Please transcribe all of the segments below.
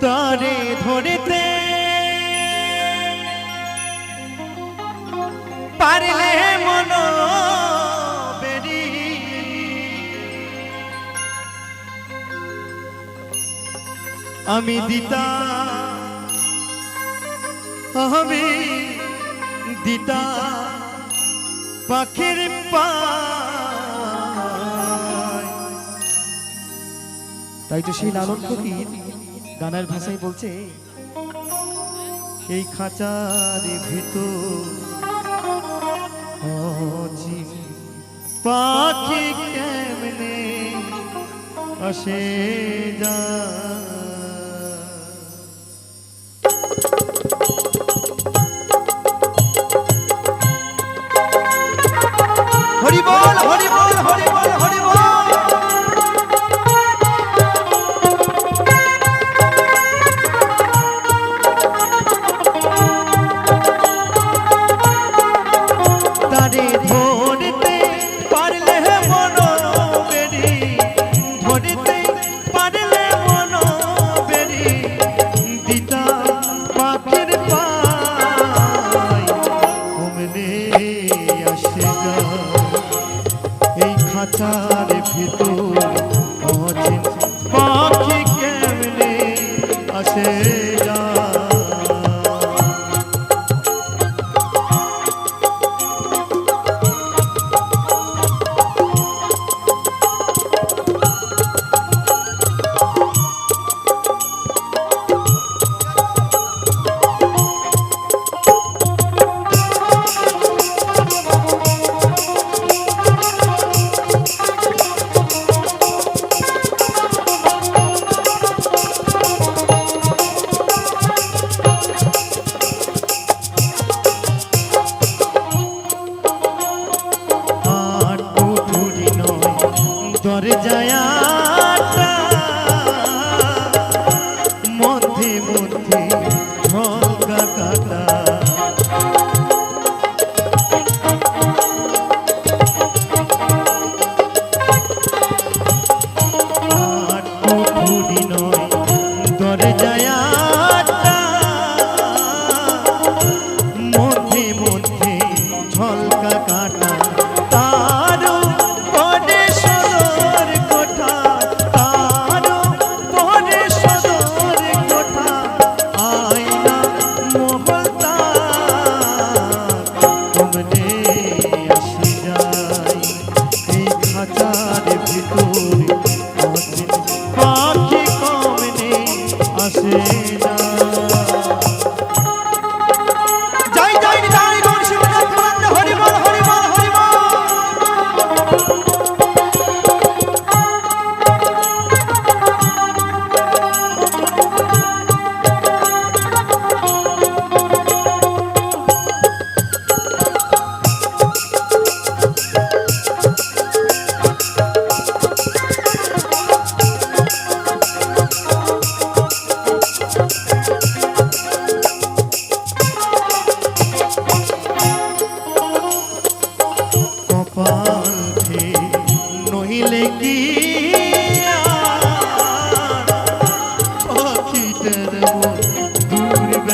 তারে ধরেতে পারলে মন আমি দিতা। আমি দিতা। পাখির পা তাই তো সেই লালন ফকির গানের ভাষায় বলছে এই খাঁচার ভিতর পাখি কেমনে আসে যা otra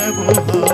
ব্যবহার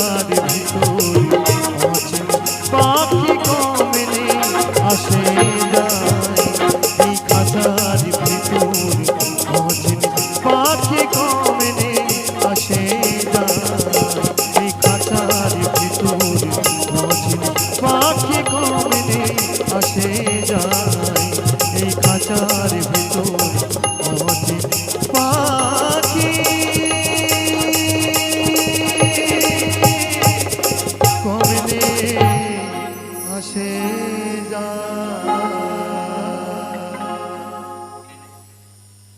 খাঁচার ভিতর অচিন পাখি কমলে আসে যায়। এই আসে যায়।